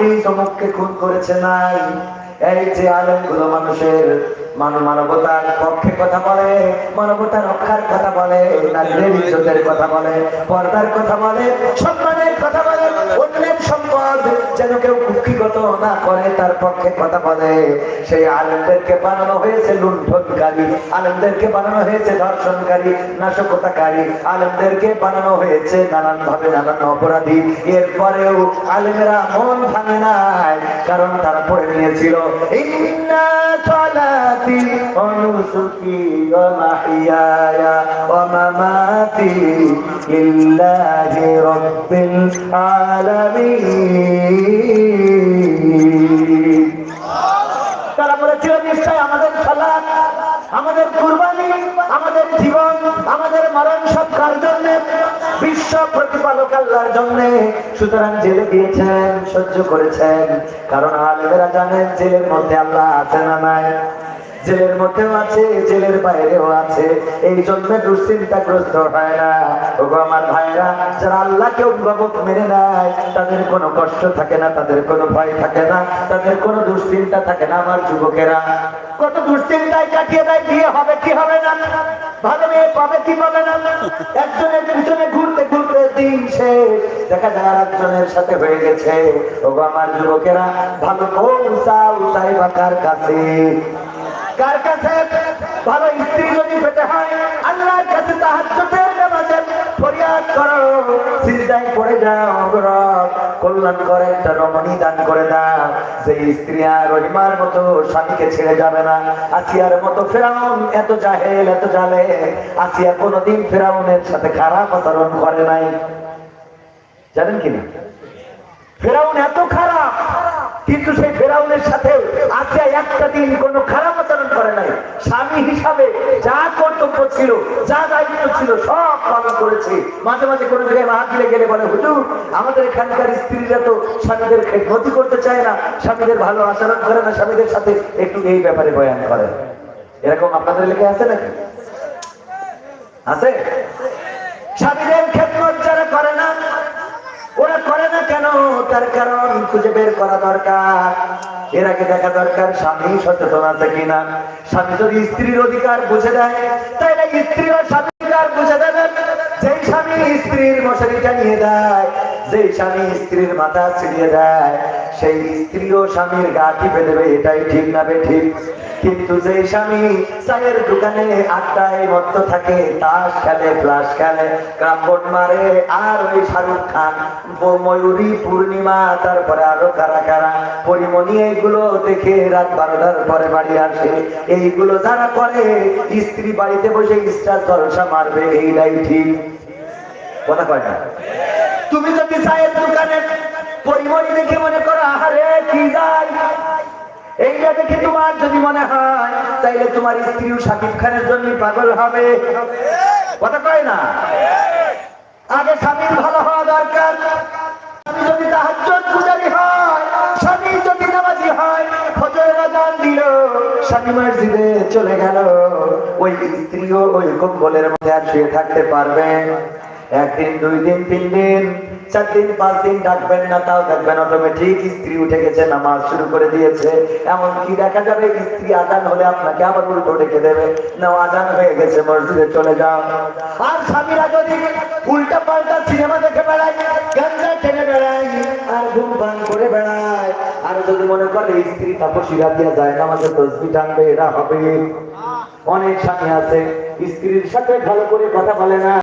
আপনি তোমাকে খুন করেছে নাই। এই যে আলেমগুলো মানুষের মানব মানবতার পক্ষে কথা বলে মানবতা রক্ষার কথা বলে, নারীদের ইজ্জতের কথা বলে, পর্দার কথা বলে, সম্মানের কথা বলে, অন্যের সম্পদ যেন কেউ না করে, তার পক্ষে কথা বলে। সেই আলেমদেরকে বানানো হয়েছে লুণ্ঠনকারী, আলেমদেরকে বানানো হয়েছে ধর্ষণকারী, নাশকতাকারী, আলেমদেরকে বানানো হয়েছে নানান ভাবে নানান অপরাধী। এরপরেও আলেমেরা মন ভাঙে নাই, কারণ তারা পড়ে নিয়েছিল আলামিন। তারা নিশ্চয় আমাদের খেলা, আমাদের কুরবানি, আমাদের জীবন, আমাদের মরণ সব কার জন্য? বিশ্ব প্রতিপালক আল্লাহর জন্য। সুতরাং জেলে দিয়েছেন সহ্য করেছেন। কারণ আলেমেরা জানেন জেলের মধ্যে আল্লাহ আছে না নাই। জেলের মধ্যেও আছে, জেলের বাইরেও আছে। এই জন্য দুশ্চিন্তাগ্রস্ত হয় না। ওগো আমার ভাইরা যারা আল্লাহকে অভিভাবক মেনে নেয়, তাদের কোনো কষ্ট থাকে না, তাদের কোনো ভয় থাকে না, তাদের কোনো দুশ্চিন্তা থাকে না আমার যুবকেরা। কত দুশ্চিন্তায় কাটিয়ে দেয়, বিয়ে হবে, কি হবে না? ভালো মেয়ে পাবে, কি পাবে না? একজনের পিছনে ঘুরতে ঘুরতে দিন শেষ। দেখা যায় আর একজনের সাথে হয়ে গেছে। ওগো আমার যুবকেরা, ভালো পৌঁছাও চাইবা কার কাছে। কার কাছে? ভালো স্ত্রী যদি পেতে হয়, আল্লাহর কাছে আসিয়া ফেরাউনের সাথে খারাপ আচরণ করে নাই। জানেন কি না? ফেরাউন এত খারাপ, কিন্তু সেই ফেরাউনের সাথে আজকে একটা দিন কোনো খারাপ করে নাই। স্বামী হিসাবে যা কর্তব্য ছিল, যা দায়িত্ব ছিল, সব পালন করেছে। মাঝে মাঝে কোনো জায়গায় মাহাতিলে গেলে বলে, হুজুর, আমাদের এখানকার স্ত্রীরা তো স্বামীদের ক্ষতি করতে চায় না, স্বামীদের ভালো আচরণ করে না, স্বামীদের সাথে একটু এই ব্যাপারে বয়ান করে। এরকম আপনাদের লেখে আছে নাকি? আছে? স্বামীদের খেদমত যারা করে না, ওরা করে না কেন? তার কারণ খুঁজে বের করা দরকার। এর আগে দেখা দরকার, স্বামী সচেতন আছে কিনা? স্বামী যদি স্ত্রীর অধিকার বুঝে দেয়, তাহলে স্ত্রীও স্বামীর বুঝে দেবেন। যেই স্বামী স্ত্রীর মশারিটা নিয়ে দেয় যেই স্বামী স্ত্রীর মাথা ছিঁড়িয়ে দেয়। সেই স্ত্রী ও স্বামীর গা টিপে দেবে, এটাই ঠিক না ঠিক? কিন্তু যে স্বামী চায়ের দোকানে আড্ডায় মত্ত থাকে, তাস খেলে, ফ্লাস খেলে ক্রাম্বট মারে, আর ওই শাহরুখ খান, ময়ূরী পূর্ণিমা, তারপরে আরও কারা কারা, পরিমণি, এইগুলো দেখে রাত বারোটার পরে বাড়ি আসে। এইগুলো যারা করে, স্ত্রী বাড়িতে বসে স্টার জলসা মারবে, এইটাই ঠিক। কথা কয় না? তুমি যদি চায়ের দোকানে পরিমণি দেখে মনে করো, আহারে, কি যায় এইটা দেখে তোমার যদি মনে হয়, তাইলে তোমার স্ত্রীও শাকিব খানের জন্য পাগল হবে। কথা কয় না? আগে স্বামীর ভালো হওয়া দরকার। স্বামী যদি তাহাজ্জুদ পূজারি হয়, স্বামী যদি নামাজি হয়, ফজরের আজান দিল, স্বামী মসজিদে চলে গেল। ওই স্ত্রীও ওই কম্বলের মধ্যে আর শুয়ে থাকতে পারবে। একদিন, দুই দিন, তিন দিন, চার দিন, পাঁচ দিন ডাকবেন না, তাও দেখবেন অটোমেটিক স্ত্রী উঠে গেছে, নামাজ শুরু করে দিয়েছে। এমন কি দেখা যাবে স্ত্রী আজান হলে আপনাকে আবার উল্টো ডেকে দেবে। না আজান হয়ে গেছে, মসজিদে চলে যাও। আর স্বামীরা যদি উল্টা পাল্টা সিনেমা দেখে বেড়ায় গাঞ্জা টেনে বেড়ায়, আর ধূমপান করে বেড়ায়, আর যদি মনে করে স্ত্রী তাপসী রাতিয়া যায় না আমাদের তসবি টানবে, এরা হবে। অনেক স্বামী আছে, স্ত্রীর সাথে ভালো করে কথা বলে না।